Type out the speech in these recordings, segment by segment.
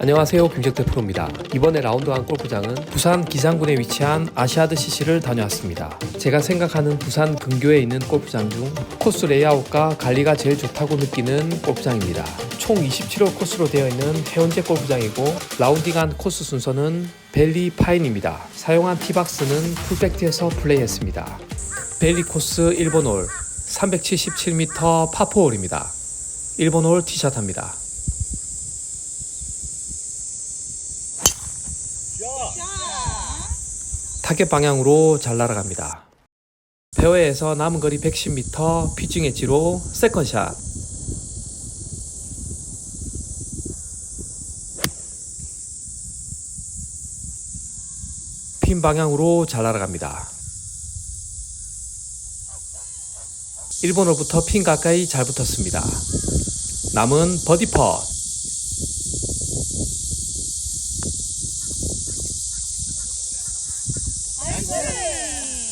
안녕하세요 김적태 프로입니다. 이번에 라운드 한 골프장은 부산 기장군에 위치한 아시아드 CC를 다녀왔습니다. 제가 생각하는 부산 근교에 있는 골프장 중 코스 레이아웃과 관리가 제일 좋다고 느끼는 골프장입니다. 총 27호 코스로 되어 있는 해운제 골프장이고 라운딩한 코스 순서는 벨리 파인입니다. 사용한 티박스는 풀백트에서 플레이했습니다. 벨리 코스 1번 홀 377m 파포홀입니다. 1번 홀 티샷합니다. 타겟 방향으로 잘 날아갑니다. 페어웨에서 남은 거리 110m 피칭 엣지로 세컨샷. 핀 방향으로 잘 날아갑니다. 일본어부터 핀 가까이 잘 붙었습니다. 남은 버디 퍼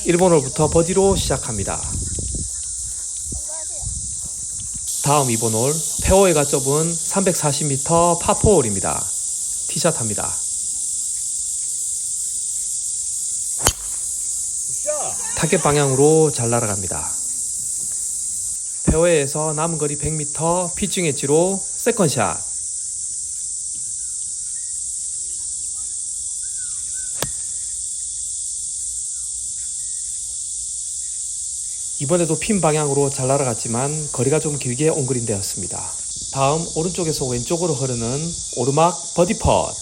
1번홀부터 버디로 시작합니다. 다음 2번홀 페어웨이가 좁은 340m 파포홀입니다. 티샷 합니다. 타겟 방향으로 잘 날아갑니다. 페어웨이에서 남은 거리 100m 피칭 엣지로 세컨샷. 이번에도 핀 방향으로 잘 날아갔지만 거리가 좀 길게 옹그린되었습니다. 다음 오른쪽에서 왼쪽으로 흐르는 오르막 버디 펫.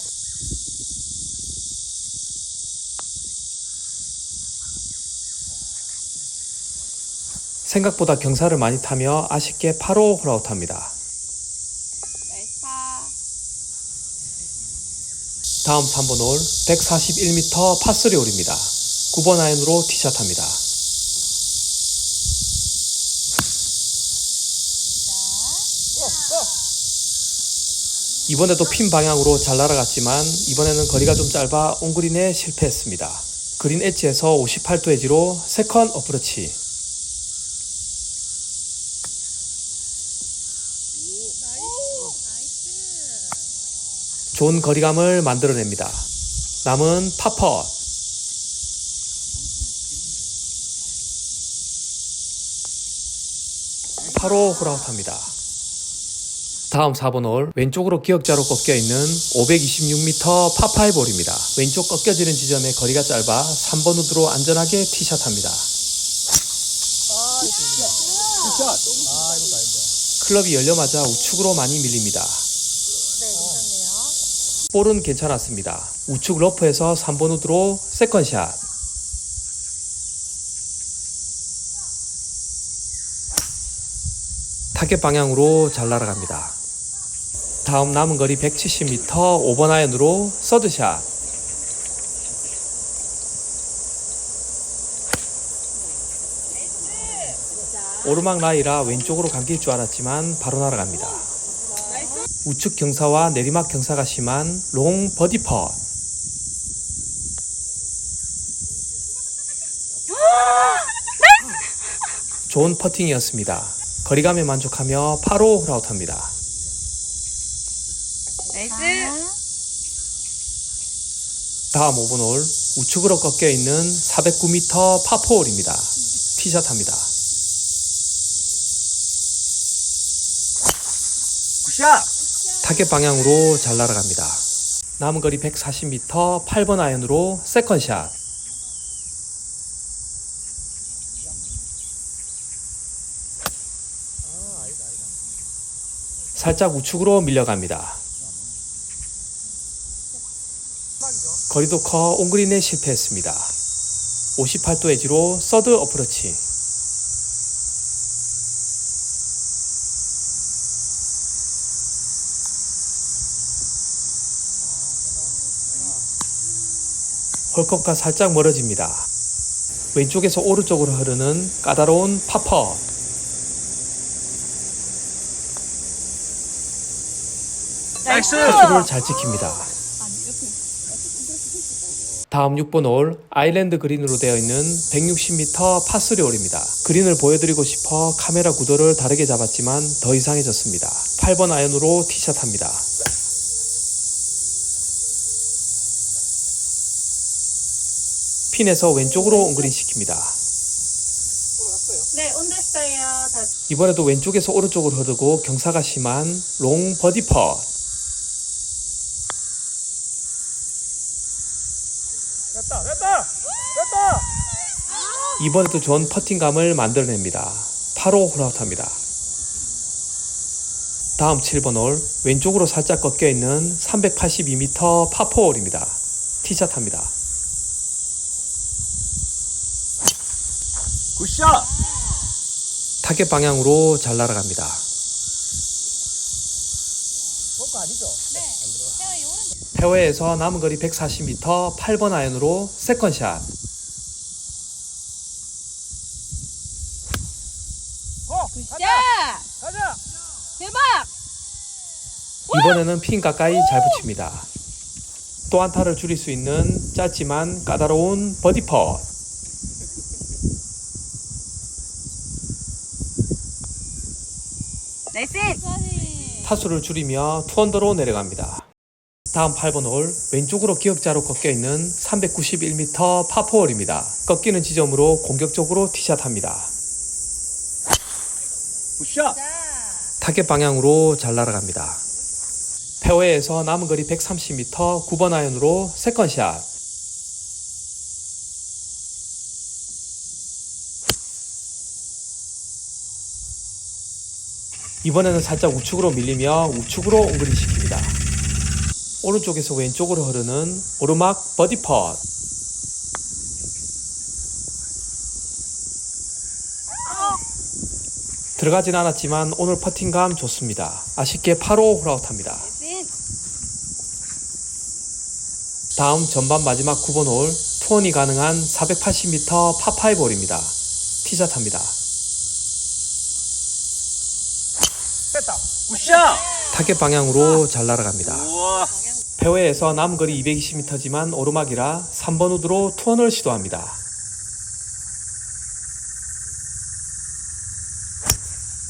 생각보다 경사를 많이 타며 아쉽게 8호 홀아웃합니다. 다음 3번 홀 141m 파3 홀입니다. 9번 아이언으로 티샷합니다. 이번에도 핀 방향으로 잘 날아갔지만 이번에는 거리가 좀 짧아 온그린에 실패했습니다. 그린 엣지에서 58도 엣지로 세컨 어프로치. 좋은 거리감을 만들어냅니다. 남은 파퍼. 바로 홀아웃합니다. 다음 4번 홀 왼쪽으로 기역자로 꺾여 있는 526m 파5 홀입니다. 왼쪽 꺾여지는 지점의 거리가 짧아 3번 우드로 안전하게 티샷합니다. 클럽이 열려맞아 우측으로 많이 밀립니다. 네 볼은 괜찮았습니다. 우측 러프에서 3번 우드로 세컨샷. 타겟 방향으로 잘 날아갑니다. 다음 남은 거리 170m 5번 아이언으로 서드샷. 오르막 라이라 왼쪽으로 감길 줄 알았지만 바로 날아갑니다. 우측 경사와 내리막 경사가 심한 롱 버디 펫. 좋은 퍼팅이었습니다. 거리감에 만족하며 8호 홀아웃합니다. 나이스 다음 5번 홀 우측으로 꺾여 있는 409m 파4홀입니다. 티샷합니다. 굿샷! 타겟 방향으로 잘 날아갑니다. 남은 거리 140m 8번 아이언으로 세컨샷. 살짝 우측으로 밀려갑니다. 거리도 커 온그린에 실패했습니다. 58도 엣지로 서드 어프로치. 홀컵과 살짝 멀어집니다. 왼쪽에서 오른쪽으로 흐르는 까다로운 파퍼. 나이스! 타수를 잘 지킵니다. 다음 6번 홀 아일랜드 그린으로 되어 있는 160m 파스리 홀입니다. 그린을 보여드리고 싶어 카메라 구도를 다르게 잡았지만 더 이상해졌습니다. 8번 아연으로 티샷 합니다. 핀에서 왼쪽으로 온그린 시킵니다. 네, 온댔어요. 이번에도 왼쪽에서 오른쪽으로 흐르고 경사가 심한 롱 버디퍼 이번에도 좋은 퍼팅감을 만들어냅니다. 8호 홀아웃합니다. 다음 7번 홀 왼쪽으로 살짝 꺾여 있는 382m 파포홀입니다. 티샷 합니다. 굿샷. 타겟 방향으로 잘 날아갑니다. 아니죠? 페어웨이에서 남은 거리 140m 8번 아이언으로 세컨샷. 고. 굿샷! 가자. 대박! 이번에는 핀 가까이 잘 붙입니다. 또 한타를 줄일 수 있는 짧지만 까다로운 버디 펫. 나이스! 타수를 줄이며 투언더로 내려갑니다. 다음 8번 홀 왼쪽으로 기역자로 꺾여 있는 391m 파포홀입니다. 꺾이는 지점으로 공격적으로 티샷합니다. 굿샷. 타겟 방향으로 잘 날아갑니다. 페어웨이에서 남은 거리 130m 9번 아이언으로 세컨샷. 이번에는 살짝 우측으로 밀리며 우측으로 옹그리 시킵니다. 오른쪽에서 왼쪽으로 흐르는 오르막 버디 펫. 들어가진 않았지만 오늘 퍼팅감 좋습니다. 아쉽게 8호 홀아웃합니다. 다음 전반 마지막 9번 홀 투혼이 가능한 480m 파5 홀입니다. 티샷합니다. 됐다. 굿샷. 타겟 방향으로 잘 날아갑니다. 우와. 페어웨이에서 남은 거리 220m지만 오르막이라 3번 우드로 투혼을 시도합니다.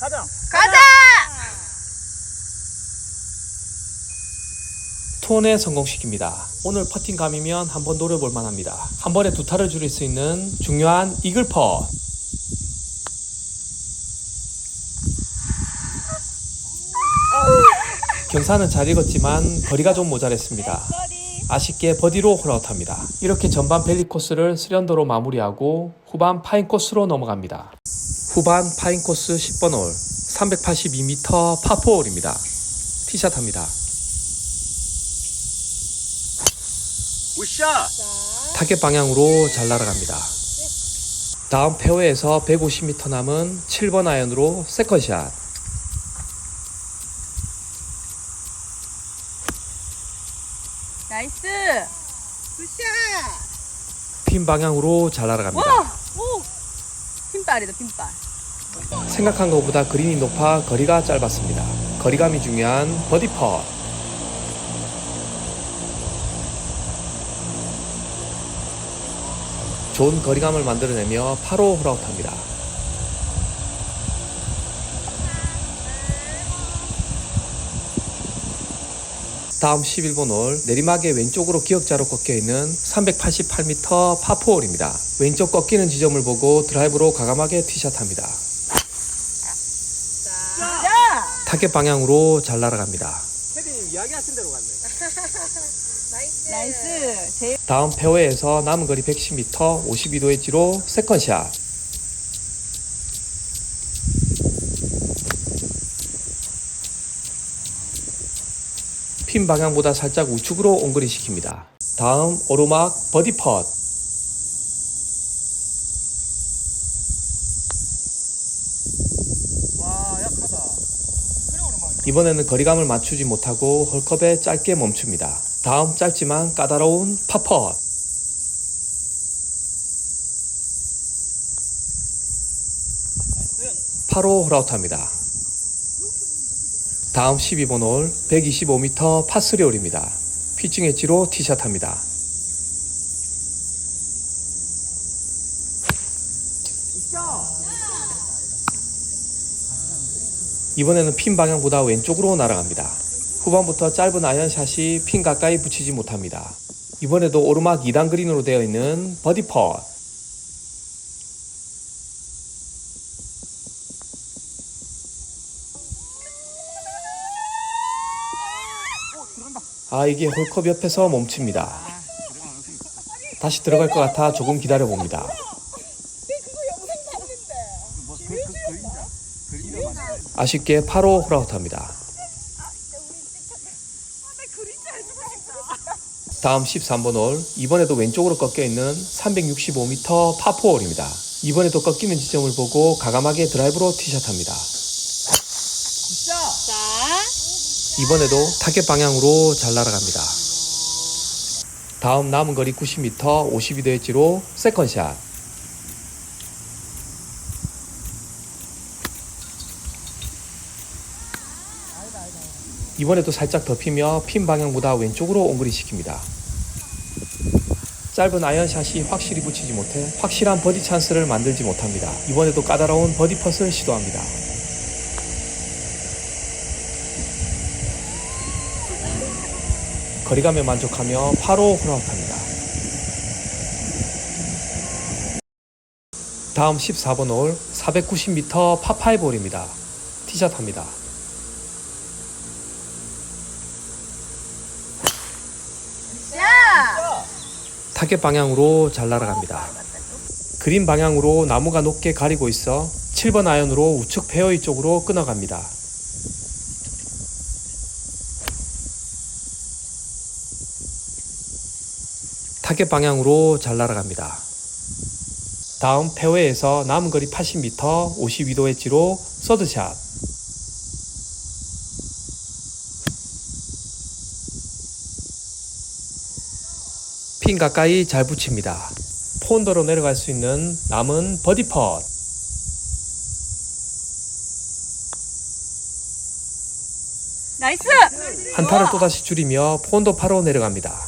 가자. 가자! 투혼에 성공시킵니다. 오늘 퍼팅 감이면 한번 노려볼 만합니다. 한 번에 두 타를 줄일 수 있는 중요한 이글 퍼. 경사는 잘 익었지만 거리가 좀 모자랐습니다. 아쉽게 버디로 홀아웃합니다. 이렇게 전반 밸리 코스를 스련도로 마무리하고 후반 파인 코스로 넘어갑니다. 후반 파인 코스 10번 홀 382m 파4홀입니다. 티샷합니다. 샷. 타겟 방향으로 잘 날아갑니다. 다음 페어웨이에서 150m 남은 7번 아이언으로 세컨샷. 나이스! 굿샷! 핀 방향으로 잘 날아갑니다. 오! 핀발이다, 핀발. 생각한 것보다 그린이 높아 거리가 짧았습니다. 거리감이 중요한 버디 펫. 좋은 거리감을 만들어내며 8호 홀아웃합니다. 다음 11번 홀 내리막의 왼쪽으로 기역자로 꺾여 있는 388m 파4홀입니다. 왼쪽 꺾이는 지점을 보고 드라이브로 과감하게 티샷합니다. 자! 타겟 방향으로 잘 날아갑니다. 캐디님 이야기하신 대로 갔네. 나이스! 다음 페어웨이에서 남은 거리 110m 52도 엣지로 세컨샷. 핀 방향보다 살짝 우측으로 옹그리 시킵니다. 다음 오르막 버디 펫. 이번에는 거리감을 맞추지 못하고 홀컵에 짧게 멈춥니다. 다음 짧지만 까다로운. 나이스. 8호 홀아웃합니다. 다음 12번 홀 125m 파3 홀입니다. 피칭 엣지로 티샷 합니다. 이번에는 핀 방향보다 왼쪽으로 날아갑니다. 후반부터 짧은 아이언샷이 핀 가까이 붙이지 못합니다. 이번에도 오르막 2단 그린으로 되어 있는 버디 펫. 아 이게 홀컵 옆에서 멈춥니다. 다시 들어갈 것 같아 조금 기다려 봅니다. 아쉽게 8호 홀아웃합니다. 다음 13번 홀 이번에도 왼쪽으로 꺾여 있는 365m 파4홀입니다. 이번에도 꺾이는 지점을 보고 가감하게 드라이브로 티샷합니다. 자, 이번에도 타겟 방향으로 잘 날아갑니다. 다음 남은 거리 90m 52도 엣지로 세컨샷. 이번에도 살짝 덮이며 핀 방향보다 왼쪽으로 옹그리 시킵니다. 짧은 아이언샷이 확실히 붙이지 못해 확실한 버디 찬스를 만들지 못합니다. 이번에도 까다로운 버디 펫을 시도합니다. 거리감에 만족하며 8호 홀아웃합니다. 다음 14번 홀 490m 파5 홀입니다. 티샷합니다. 타겟 방향으로 잘 날아갑니다. 그린 방향으로 나무가 높게 가리고 있어 7번 아이언으로 우측 페어웨이 쪽으로 끊어갑니다. 타겟 방향으로 잘 날아갑니다. 다음 페어웨이에서 남은 거리 80m 52도 엣지로 서드샷. 핀 가까이 잘 붙입니다. 폰더로 내려갈 수 있는 남은 버디 펫. 나이스. 한타를 또다시 줄이며 폰더 파로 내려갑니다.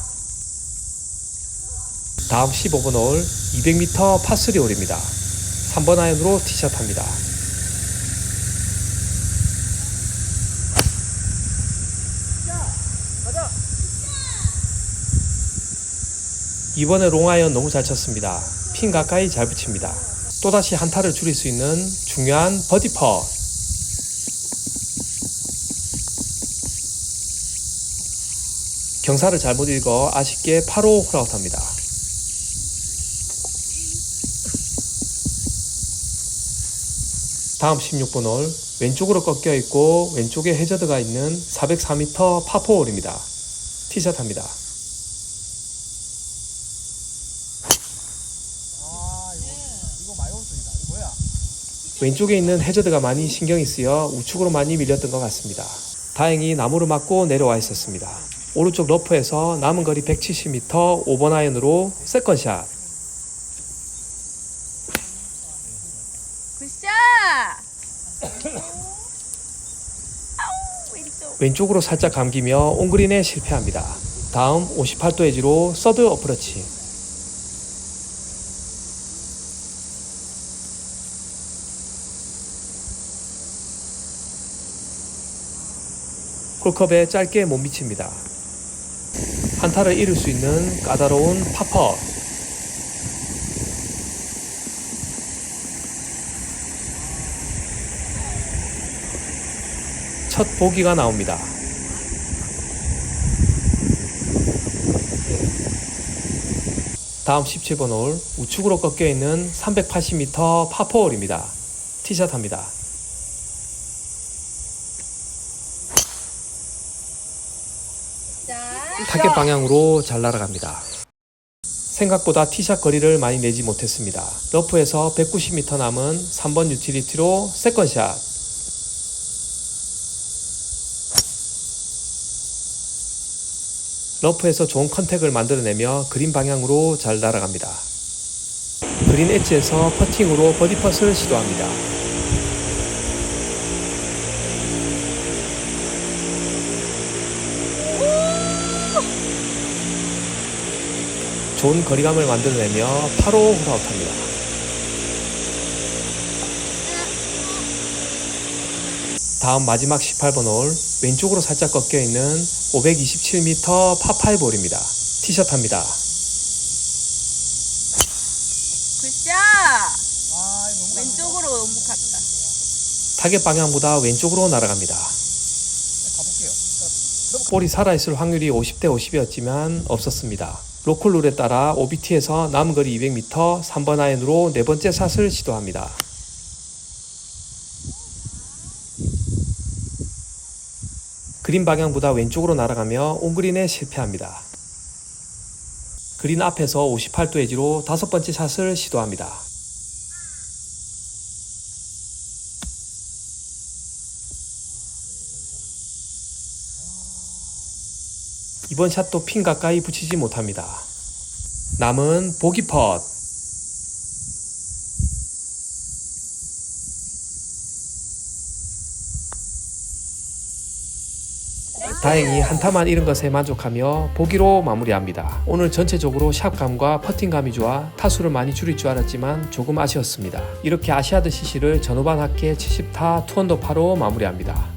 다음 15번 홀 200m 파3 홀입니다. 3번 아이언으로 티샷합니다. 이번에 롱아이언 너무 잘 쳤습니다. 핀 가까이 잘 붙입니다. 또다시 한타를 줄일 수 있는 중요한 버디 펫. 경사를 잘못 읽어 아쉽게 8호 홀아웃합니다. 다음 16번 홀 왼쪽으로 꺾여 있고 왼쪽에 해저드가 있는 404m 파4 홀입니다. 티샷합니다. 아 이거 이거 많이 온수이다. 이거 뭐야? 왼쪽에 있는 해저드가 많이 신경이 쓰여 우측으로 많이 밀렸던 것 같습니다. 다행히 나무를 맞고 내려와 있었습니다. 오른쪽 러프에서 남은 거리 170m 5번 아이언으로 세컨샷. 굿샷. 아우, 왼쪽. 왼쪽으로 살짝 감기며 온그린에 실패합니다. 다음 58도 에지로 서드 어프러치. 홀컵에 짧게 못 미칩니다. 한타를 이룰 수 있는 까다로운 파퍼. 첫 보기가 나옵니다. 다음 17번 홀 우측으로 꺾여 있는 380m 파4홀입니다. 티샷합니다. 타겟 방향으로 잘 날아갑니다. 생각보다 티샷 거리를 많이 내지 못했습니다. 러프에서 190m 남은 3번 유틸리티로 세컨샷. 러프에서 좋은 컨택을 만들어내며 그린 방향으로 잘 날아갑니다. 그린 엣지에서 퍼팅으로 버디 펫을 시도합니다. 좋은 거리감을 만들어내며 8호 홀아웃합니다. 다음 마지막 18번 홀 왼쪽으로 살짝 꺾여 있는 527m 파5 홀입니다. 티샷합니다. 굿샷! 왼쪽으로 너무 갔다. 타겟 방향보다 왼쪽으로 날아갑니다. 볼이 살아있을 확률이 50대 50이었지만 없었습니다. 로컬 룰에 따라 OBT에서 남은 거리 200m 3번 아이언으로 네 번째 샷을 시도합니다. 그린 방향보다 왼쪽으로 날아가며 온그린에 실패합니다. 그린 앞에서 58도 에지로 다섯 번째 샷을 시도합니다. 이번 샷도 핀 가까이 붙이지 못합니다. 남은 보기 펫. 다행히 한타만 잃은 것에 만족하며 보기로 마무리합니다. 오늘 전체적으로 샷감과 퍼팅감이 좋아 타수를 많이 줄일 줄 알았지만 조금 아쉬웠습니다. 이렇게 아시아드 CC를 전후반 합계 70타 투언더파로 마무리합니다.